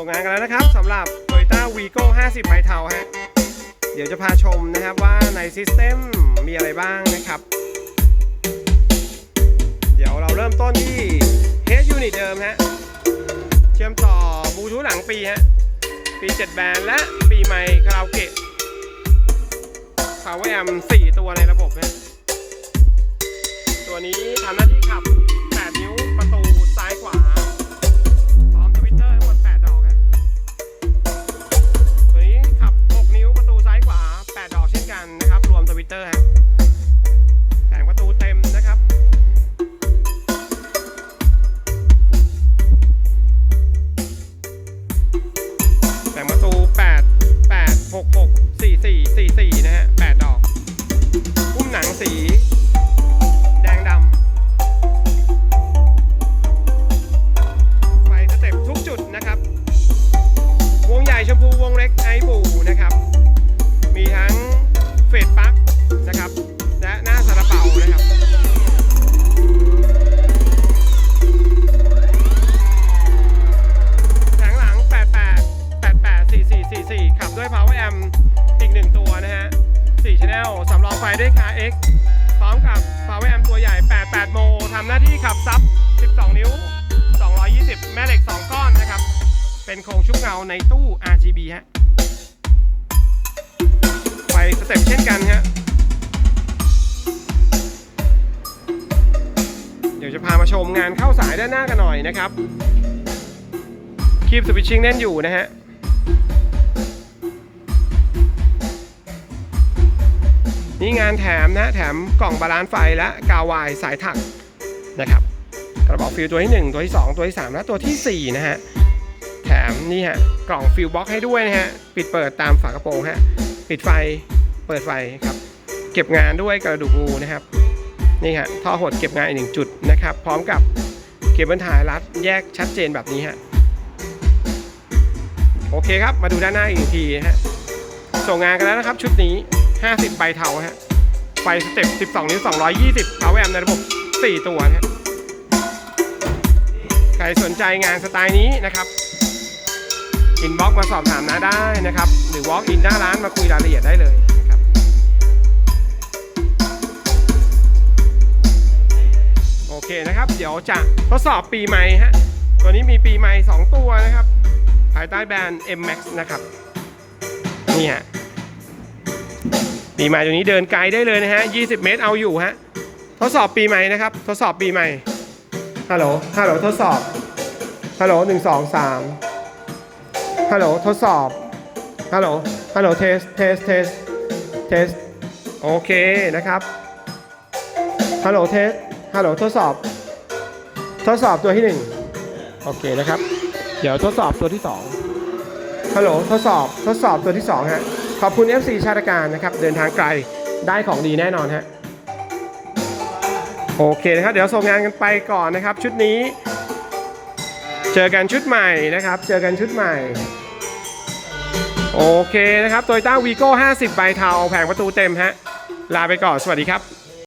ส่งงานกันแล้วนะครับสำหรับ Toyota Vigo 50ใบเทาฮะเดี๋ยวจะพาชมนะครับว่าในซิสเต็มมีอะไรบ้างนะครับ เดี๋ยวเราเริ่มต้นที่ Head Unit เดิมฮะเชื่อมต่อบลูทูธหลังปีฮะปี7แบนและปีใหม่คาราโอเกะ Power Amp 4ตัวในระบบฮะตัวนี้ อีกหนึ่งตัวนะฮะ4 Channel สำรองไฟด้วย Car X พร้อมกับ Power Amp ตัวใหญ่ 88 โมทำหน้าที่ขับซับ 12 นิ้ว 220 แม่เหล็ก 2 ก้อนนะครับ เป็นโครงชุบเงาในตู้ RGB ฮะไฟสเต็ปเช่นกันฮะเดี๋ยวจะพามาชมงานเข้าสายด้านหน้ากันหน่อยนะครับคีบสวิตชิ่งเล่นอยู่นะฮะ นี่งานแถมนะแถมกล่องบาลานซ์ไฟและกาวายสายถักนะครับกระบอกฟิลตัวที่ 1 ตัวที่ 2 ตัวที่ 3 และตัวทีสี่ 4 นะฮะแถมนี่ฮะกล่องฟิลบ็อกให้ด้วยนะฮะปิดเปิดตามฝากระโปรงฮะปิดไฟเปิดไฟครับเก็บงานด้วยกระดูกงูนะครับนี่ฮะท่อหดเก็บงานอีกหนึ่งจุดนะครับ พร้อมกับเคเบิลถ่ายรัดแยกชัดเจนแบบนี้ฮะโอเคครับมาดูด้านหน้าอีกทีฮะส่งงานกันแล้วนะครับชุดนี้ 50 ใบเทาฮะ ไฟสเต็ป 12 นิ้ว 220 power amp ในระบบ 4 ตัวฮะ ใครสนใจงานสไตล์นี้นะครับ อินบ็อกมาสอบถามน้าได้นะครับ หรือ walk in หน้าร้านมาคุยรายละเอียดได้เลยนะครับโอเคนะครับ เดี๋ยวจะทดสอบปีใหม่ฮะ ตัวนี้มีปีใหม่ 2 ตัวนะครับ ภายใต้แบรนด์ M Max นะครับ นี่ฮะ ปีใหม่ตัวนี้เดินไกลได้เลยนะฮะ 20 เมตรเอาอยู่ฮะ ทดสอบปีใหม่นะครับ ทดสอบปีใหม่ ฮัลโหล ฮัลโหล ทดสอบ ฮัลโหลหนึ่งสองสามฮัลโหล ทดสอบ ฮัลโหล ฮัลโหล เทส เทส เทส เทส โอเคนะครับ ฮัลโหล เทส ฮัลโหล ทดสอบ ทดสอบตัวที่หนึ่งโอเคนะครับ เดี๋ยวทดสอบตัวที่สองฮัลโหล ทดสอบ ทดสอบตัวที่สองฮะ ขอบคุณ FC ชาติการนะครับ เดินทางไกลได้ของดีแน่นอนฮะโอเคนะครับ เดี๋ยวส่งงานกันไปก่อนนะครับ ชุดนี้ เจอกันชุดใหม่นะครับ เจอกันชุดใหม่ โอเคนะครับโตโยต้าวีโก้50 ใบเทาแผงประตูเต็มฮะลาไปก่อนสวัสดีครับ